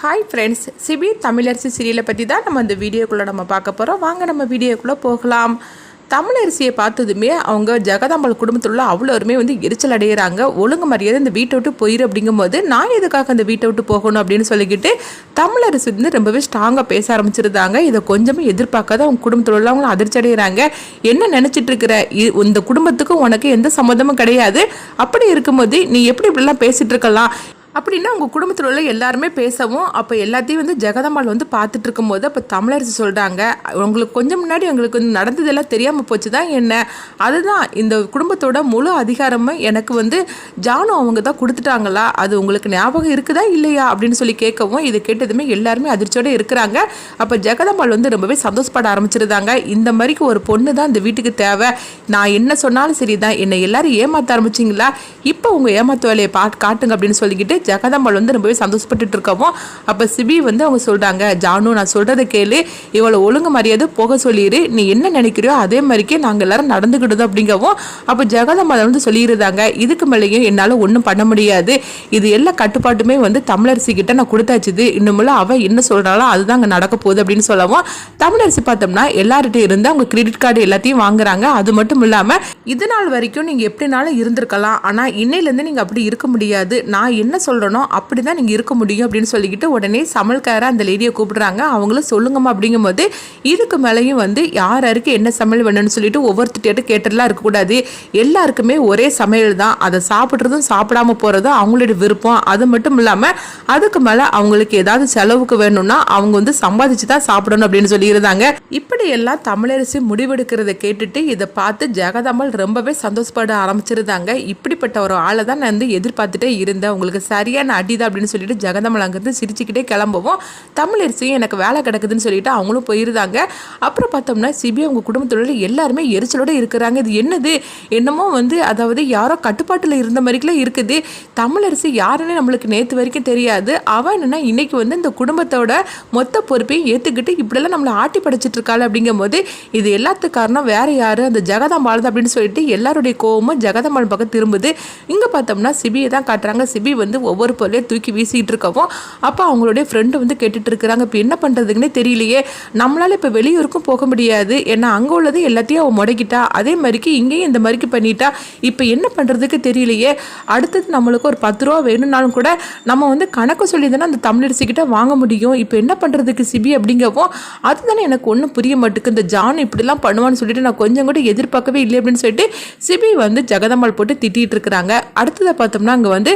Hi friends CP Tamilarasi சீரியலை பற்றி தான் நம்ம இந்த வீடியோக்குள்ளே நம்ம பார்க்க போகிறோம் வாங்க நம்ம வீடியோக்குள்ளே போகலாம். தமிழரசியை பார்த்ததுமே அவங்க ஜெகதாம்பல் குடும்பத்தில் உள்ள அவ்வளோருமே வந்து எரிச்சல் அடைகிறாங்க ஒழுங்கு மரியாதை இந்த வீட்டை விட்டு போயிரு அப்படிங்கும்போது நான் எதுக்காக அந்த வீட்டை விட்டு போகணும் அப்படின்னு சொல்லிக்கிட்டு தமிழரசி வந்து ரொம்பவே ஸ்ட்ராங்காக பேச ஆரம்பிச்சிருந்தாங்க. இதை கொஞ்சமே எதிர்பார்க்காத அவங்க குடும்பத்தில் உள்ளவங்களும் அதிர்ச்சி அடைகிறாங்க என்ன நினச்சிட்டு இருக்கிற இ- இந்த குடும்பத்துக்கும் உனக்கு எந்த சம்மந்தமும் கிடையாது. அப்படி இருக்கும்போது நீ எப்படி இப்படிலாம் பேசிட்டு இருக்கலாம்? அப்படின்னா உங்கள் குடும்பத்தில் உள்ள எல்லாருமே பேசவும் அப்போ எல்லாத்தையும் வந்து ஜெகதம்மாள் வந்து பார்த்துட்டு இருக்கும்போது அப்போ தமிழரசு சொல்கிறாங்க உங்களுக்கு கொஞ்சம் முன்னாடி எங்களுக்கு வந்து நடந்ததெல்லாம் தெரியாமல் போச்சு தான் என்ன? அதுதான் இந்த குடும்பத்தோட முழு அதிகாரமும் எனக்கு வந்து ஜானு அவங்க தான் கொடுத்துட்டாங்களா? அது உங்களுக்கு ஞாபகம் இருக்குதா இல்லையா? அப்படின்னு சொல்லி கேட்கவும் இது கேட்டதுமே எல்லாருமே அதிர்ச்சியோடு இருக்கிறாங்க. அப்போ ஜெகதம்மாள் வந்து ரொம்பவே சந்தோஷப்பட ஆரம்பிச்சிருந்தாங்க. இந்த மாதிரிக்கு ஒரு பொண்ணு தான் இந்த வீட்டுக்கு தேவை. நான் என்ன சொன்னாலும் சரிதான். என்னை எல்லாரும் ஏமாற்ற ஆரம்பிச்சிங்களா? இப்போ உங்கள் ஏமாத்து வேலையை பா காட்டுங்க அப்படின்னு சொல்லிக்கிட்டு ஜெகதம்பாள் வந்து ரொம்பவே சந்தோஷப்பட்டுட்டு இருக்கவும் அப்போ சிபி வந்து அவங்க சொல்கிறாங்க ஜானு நான் சொல்கிறத கேளு. இவளை ஒழுங்கு மரியாதை போக சொல்லிடு நீ என்ன நினைக்கிறியோ அதே மாதிரிக்கே நாங்கள் எல்லாரும் நடந்துக்கிடுதோம் அப்படிங்கவும் அப்போ ஜெகதம்பாள் வந்து சொல்லியிருந்தாங்க இதுக்கு மேலேயும் என்னால் ஒன்றும் பண்ண முடியாது. இது எல்லா கட்டுப்பாட்டுமே வந்து தமிழரசி கிட்ட நான் கொடுத்தாச்சுது இன்னுமுள்ள அவள் என்ன சொல்கிறாளோ அதுதான் அங்கே நடக்க போகுது அப்படின்னு சொல்லவும் தமிழரசி பார்த்தோம்னா எல்லார்கிட்ட இருந்து அவங்க கிரெடிட் கார்டு எல்லாத்தையும் வாங்குறாங்க. அது மட்டும் இல்லாமல் இது நாள் வரைக்கும் நீங்கள் எப்படினாலும் இருந்திருக்கலாம். ஆனால் இன்னையிலேருந்து நீங்கள் அப்படி இருக்க முடியாது. நான் என்ன சொல்கிறனோ அப்படி தான் நீங்கள் இருக்க முடியும் அப்படின்னு சொல்லிக்கிட்டு உடனே சமையல்கார அந்த லேடியை கூப்பிடுறாங்க. அவங்களும் சொல்லுங்கம்மா அப்படிங்கும்போது இதுக்கு மேலேயும் வந்து யார் யாருக்கு என்ன சமையல் வேணும்னு சொல்லிட்டு ஒவ்வொருத்திட்ட கேட்டுலாம் இருக்கக்கூடாது. எல்லாருக்குமே ஒரே சமையல் தான். அதை சாப்பிட்றதும் சாப்பிடாம போகிறதும் அவங்களோட விருப்பம். அது மட்டும் இல்லாமல் அதுக்கு மேலே அவங்களுக்கு ஏதாவது செலவுக்கு வேணும்னா அவங்க வந்து சம்பாதிச்சு தான் சாப்பிடணும் அப்படின்னு சொல்லியிருந்தாங்க. இப்படி எல்லாம் தமிழரசி முடிவெடுக்கிறத கேட்டுட்டு இதை பார்த்து ஜெகதம்மாள் ரொம்பவே சந்தோஷப்பட ஆரம்பிச்சிருந்தாங்க. இப்படிப்பட்ட ஒரு ஆளை தான் நான் வந்து எதிர்பார்த்துட்டே இருந்தேன். உங்களுக்கு சரியான அடிதான் அப்படின்னு சொல்லிட்டு ஜெகதம்மாள் அங்கேருந்து சிரிச்சுக்கிட்டே கிளம்புவோம். தமிழரசியும் எனக்கு வேலை கிடக்குதுன்னு சொல்லிட்டு அவங்களும் போயிருந்தாங்க. அப்புறம் பார்த்தோம்னா சிபி அவங்க குடும்பத்தோட எல்லாருமே எரிச்சலோட இருக்கிறாங்க. இது என்னது? என்னமோ வந்து அதாவது யாரோ கட்டுப்பாட்டில் இருந்த மாதிரிக்கெல்லாம் இருக்குது. தமிழரசி யாருன்னு நம்மளுக்கு நேற்று வரைக்கும் தெரியாது. அவன் என்னென்னா இன்றைக்கி வந்து இந்த குடும்பத்தோட மொத்த பொறுப்பையும் ஏற்றுக்கிட்டு இப்படியெல்லாம் நம்மளை ஆட்டி படைச்சிட்டு இருக்காள் அப்படிங்கும்போது இது எல்லாத்துக்கு காரணம் வேறு யார்? அந்த ஜெகதாம்பாள் தான் அப்படின்னு சொல்லிட்டு எல்லாருடைய கோவமும் ஜெகதாம்பாள் பக்கம் திரும்புது. இங்கே பார்த்தோம்னா சிபியை தான் காட்டுறாங்க. சிபி வந்து ஒவ்வொரு பொருளையும் தூக்கி வீசிகிட்டு இருக்கவும் அப்போ அவங்களுடைய ஃப்ரெண்டு வந்து கேட்டுட்டு இருக்கிறாங்க. இப்போ என்ன பண்ணுறதுக்குன்னே தெரியலையே. நம்மளால் இப்போ வெளியூருக்கும் போக முடியாது. ஏன்னா அங்கே உள்ளது எல்லாத்தையும் அவன் முடக்கிட்டா அதே மாதிரிக்கு இங்கேயும் இந்த மாதிரிக்கு பண்ணிட்டா. இப்போ என்ன பண்ணுறதுக்கு தெரியலையே. அடுத்தது நம்மளுக்கு ஒரு பத்து ரூபா வேணும்னாலும் கூட நம்ம வந்து கணக்கு சொல்லி தானே அந்த தமிழரசிக்கிட்ட வாங்க முடியும். இப்போ என்ன பண்ணுறதுக்கு சிபி அப்படிங்கவும் அதுதானே எனக்கு ஒன்றும் புரிய மாட்டேங்குது. இந்த ஜான் இப்படிலாம் பண்ணுவான்னு சொல்லிட்டு நான் கொஞ்சம் கூட எதிர்பார்க்கவே இல்லை அப்படின்னு சொல்லிட்டு சிபி வந்து ஜெகதம்மாள் போட்டு திட்டிகிட்டு இருக்கிறாங்க. அடுத்ததை பார்த்தோம்னா அங்கே வந்து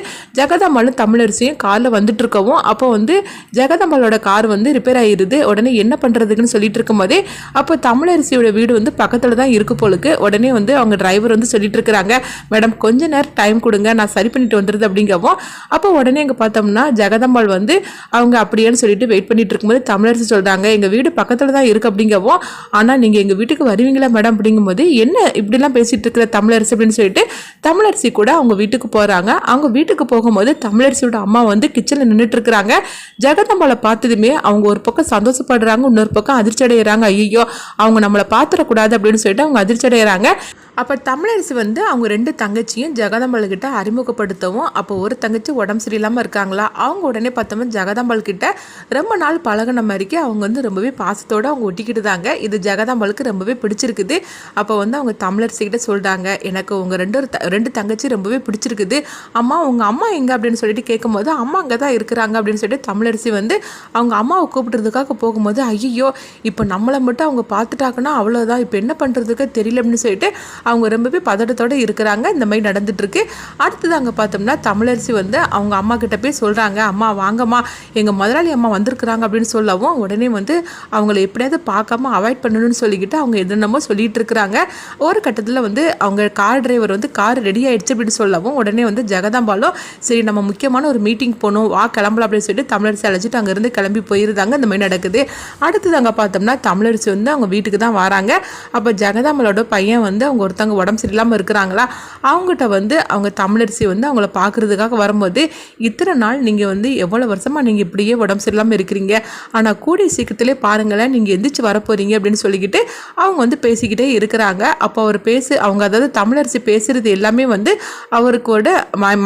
ஜெகதம்மாளும் தமிழரசியும் காரில் வந்துட்டு இருக்கவும் அப்போ வந்து ஜெகதம்பாளோட கார் வந்து ரிப்பேர் ஆகிருது உடனே என்ன பண்ணுறதுக்குன்னு சொல்லிட்டு இருக்கும்போதே அப்போ தமிழரசியோட வீடு வந்து பக்கத்தில் தான் இருக்கு போலுக்கு. உடனே வந்து அவங்க டிரைவர் வந்து சொல்லிட்டு இருக்கிறாங்க மேடம் கொஞ்ச நேரம் டைம் கொடுங்க நான் சரி பண்ணிட்டு வந்துடுது அப்படிங்கவும். அப்போ உடனே இங்கே பார்த்தோம்னா ஜெகதம்பாள் வந்து அவங்க அப்படியேன்னு சொல்லிட்டு வெயிட் பண்ணிட்டு இருக்கும்போது தமிழரசி சொல்கிறாங்க எங்கள் வீடு பக்கத்தில் தான் இருக்குது அப்படிங்கவும். ஆனால் நீங்கள் எங்கள் வீட்டுக்கு வருவீங்களா மேடம் அப்படிங்கும்போது என்ன இப்படிலாம் பேசிகிட்டு இருக்கிற தமிழரசி? அப்படின்னு சொல்லிட்டு தமிழரசி கூட அவங்க வீட்டுக்கு போகிறாங்க அவங்க வீட்டுக்கு போகும்போது தமிழரசியோட அம்மா வந்து கிச்சனில் நின்றுட்டு இருக்கிறாங்க ஜெகதம்பாளை பார்த்ததுமே அவங்க ஒரு பக்கம் சந்தோஷப்படுறாங்க இன்னொரு பக்கம் அதிர்ச்சி அடைகிறாங்க ஐயோ அவங்க நம்மளை பார்த்துடக்கூடாது அப்படின்னு சொல்லிட்டு அவங்க அதிர்ச்சி அடைகிறாங்க அப்போ தமிழரசு வந்து அவங்க ரெண்டு தங்கச்சியும் ஜெகதம்பாள்கிட்ட அறிமுகப்படுத்தவும் அப்போ ஒரு தங்கச்சி உடம்பு சரியில்லாமல் இருக்காங்களா? அவங்க உடனே பார்த்தோம்னா ஜெகதம்பாள் கிட்ட ரொம்ப நாள் பழகுன மாதிரிக்கு அவங்க வந்து ரொம்பவே பாசத்தோடு அவங்க ஒட்டிக்கிட்டுதாங்க. இது ஜெகதம்பாளுக்கு ரொம்பவே பிடிச்சிருக்குது. அப்போ வந்து அவங்க தமிழரசிக்கிட்ட சொல்கிறாங்க எனக்கு உங்கள் ரெண்டு த- ரெண்டு தங்கச்சி ரொம்பவே பிடிச்சிருக்குது. அம்மா உங்கள் அம்மா எங்கே? அப்படின்னு சொல்லிட்டு கேட்கும்போது அம்மா அங்கே தான் இருக்கிறாங்க. அப்படின்னு சொல்லிட்டு தமிழரசி வந்து அவங்க அம்மாவை கூப்பிட்றதுக்காக போகும்போது ஐயோ இப்போ நம்மளை மட்டும் அவங்க பார்த்துட்டாங்கன்னா அவ்வளோதான் இப்போ என்ன பண்ணுறதுக்கு தெரியல. அப்படின்னு சொல்லிட்டு அவங்க ரொம்பவே பதட்டத்தோடு இருக்கிறாங்க. இந்த மாதிரி நடந்துட்டுருக்கு. அடுத்தது அங்கே பார்த்தோம்னா தமிழரசி வந்து அவங்க அம்மா கிட்ட போய் சொல்கிறாங்க அம்மா வாங்கம்மா எங்கள் முதலாளி அம்மா வந்திருக்கிறாங்க அப்படின்னு சொல்லவும் உடனே வந்து அவங்கள எப்படியாவது பார்க்காம அவாய்ட் பண்ணணும்னு சொல்லிக்கிட்டு அவங்க என்னென்னமோ சொல்லிட்டு இருக்கிறாங்க. ஒரு கட்டத்தில் வந்து அவங்க கார் டிரைவர் வந்து கார் ரெடி ஆகிடுச்சு அப்படின்னு சொல்லவும் உடனே வந்து ஜெகதாம்பாலும் சரி நம்ம முக்கியமான ஒரு மீட்டிங் போகணும் வா கிளம்பலாம் அப்படின்னு சொல்லிட்டு தமிழரசி அழைச்சிட்டு அங்கேருந்து கிளம்பி போயிருந்தாங்க. இந்த மாதிரி நடக்குது. அடுத்தது அங்கே பார்த்தோம்னா தமிழரசி வந்து அவங்க வீட்டுக்கு தான் வராங்க. அப்போ ஜெகதாம்பலோட பையன் வந்து அவங்க ஒரு ஒருத்தவங்க உடம்பு சரியில்லாமல் இருக்கிறாங்களா? அவங்ககிட்ட வந்து அவங்க தமிழரசி வந்து அவங்கள பார்க்குறதுக்காக வரும்போது இத்தனை நாள் நீங்கள் வந்து எவ்வளோ வருஷமாக நீங்கள் இப்படியே உடம்பு சரியில்லாமல் இருக்கிறீங்க? ஆனால் கூடிய சீக்கிரத்திலே பாருங்களேன் நீங்கள் எந்திரிச்சு வரப்போகிறீங்க அப்படின்னு சொல்லிக்கிட்டு அவங்க வந்து பேசிக்கிட்டே இருக்கிறாங்க. அப்போ அவர் பேசு அவங்க அதாவது தமிழரசி பேசுகிறது எல்லாமே வந்து அவருக்கோட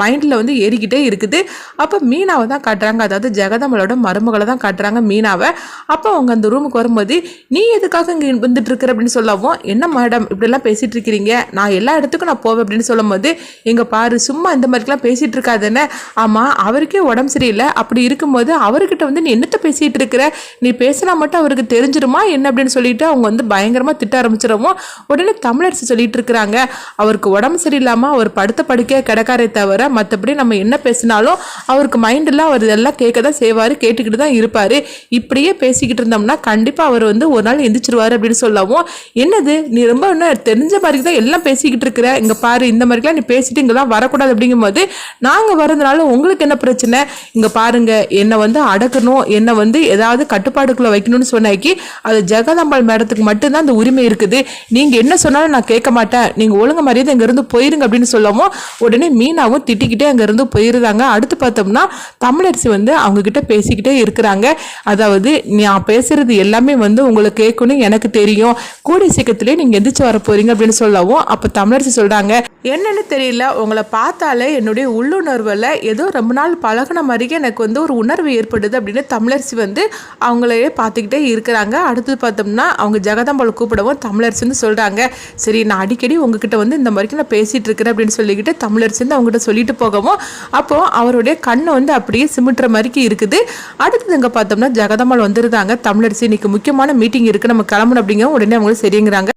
மைண்டில் வந்து ஏறிக்கிட்டே இருக்குது. அப்போ மீனாவை தான் காட்டுறாங்க. அதாவது ஜெகதமலோட மருமகளை தான் காட்டுறாங்க மீனாவை. அப்போ அவங்க அந்த ரூமுக்கு வரும்போது நீ எதுக்காக இங்கே வந்துட்டு இருக்கிற? அப்படின்னு சொல்லவும் என்ன மேடம் இப்படிலாம் பேசிகிட்டு இருக்கிறீங்க? நான் எல்லா இடத்துக்கும் நான் போவேன் அப்படின்னு சொல்லும்போது எங்க பாரு சும்மா இந்த மாதிரிலாம் பேசிட்டு இருக்காதுன்னு. ஆமாம் அவருக்கே உடம்பு சரியில்லை. அப்படி இருக்கும்போது அவர்கிட்ட வந்து நீ என்னத்த பேசிட்டு இருக்கிற? நீ பேசினா மட்டும் அவருக்கு தெரிஞ்சிருமா? என்ன? அப்படின்னு சொல்லிட்டு அவங்க வந்து பயங்கரமாக திட்ட ஆரம்பிச்சிடவும் உடனே தமிழரசு சொல்லிட்டு இருக்கிறாங்க. அவருக்கு உடம்பு சரியில்லாமல் அவர் படுத்த படுக்கையாக கிடக்காரே தவிர மற்றபடி நம்ம என்ன பேசினாலும் அவருக்கு மைண்டில் அவர் இதெல்லாம் கேட்க தான் செய்வார் கேட்டுக்கிட்டு தான் இருப்பார். இப்படியே பேசிக்கிட்டு இருந்தோம்னா கண்டிப்பாக அவர் வந்து ஒரு நாள் எந்திரிச்சிருவார் அப்படின்னு சொல்லவும் என்னது? நீ ரொம்ப இன்னும் தெரிஞ்ச மாதிரி தான் எல்லாம் பேசிக்கிட்டு இருக்கிற இங்கே பாரு இந்த மாதிரிலாம் நீ பேசிட்டு இங்கெல்லாம் வரக்கூடாது அப்படிங்கும்போது நாங்கள் வரதுனால உங்களுக்கு என்ன பிரச்சனை? இங்கே பாருங்க என்னை வந்து அடக்கணும் என்னை வந்து ஏதாவது கட்டுப்பாடுக்குள்ளே வைக்கணும்னு சொன்னாக்கி அது ஜெகதாம்பாள் மேடத்துக்கு மட்டும்தான் அந்த உரிமை இருக்குது. நீங்கள் என்ன சொன்னாலும் நான் கேட்க மாட்டேன். நீங்கள் ஒழுங்கு மரியாதை இங்கேருந்து போயிருங்க அப்படின்னு சொல்லவும் உடனே மீனாவும் திட்டிக்கிட்டே அங்கேருந்து போயிருந்தாங்க. அடுத்து பார்த்தோம்னா தமிழரசி வந்து அவங்க கிட்ட பேசிக்கிட்டே இருக்கிறாங்க. அதாவது நான் பேசுறது எல்லாமே வந்து உங்களுக்கு கேட்கணும் எனக்கு தெரியும். கூடிய சீக்கிரத்திலே நீங்கள் எந்திரிச்சு வர போறீங்க அப்படின்னு சொல்லவும் அப்போ தமிழரசி சொல்கிறாங்க என்னன்னு தெரியல உங்களை பார்த்தாலே என்னுடைய உள்ளுணர்வில் ஏதோ ரொம்ப நாள் பழகுன மாதிரியே எனக்கு வந்து ஒரு உணர்வு ஏற்படுது அப்படின்னு தமிழரசி வந்து அவங்களையே பார்த்துக்கிட்டே இருக்கிறாங்க. அடுத்தது பார்த்தோம்னா அவங்க ஜெகதாம்பாள் கூப்பிடவும் தமிழரசி வந்து சொல்கிறாங்க சரி நான் அடிக்கடி உங்ககிட்ட வந்து இந்த மாதிரிக்கு நான் பேசிகிட்டு இருக்கிறேன் அப்படின்னு சொல்லிக்கிட்டு தமிழரசி வந்து அவங்ககிட்ட சொல்லிட்டு போகவும் அப்போது அவருடைய கண்ணு வந்து அப்படியே சிமிட்டுற மாதிரிக்கு இருக்குது. அடுத்தது இங்கே பார்த்தோம்னா ஜெகதாம்பாள் வந்துருந்தாங்க. தமிழரசி இன்னைக்கு முக்கியமான மீட்டிங் இருக்குது நம்ம கிளம்பணும் அப்படிங்க உடனே அவங்களும் சரிங்கிறாங்க.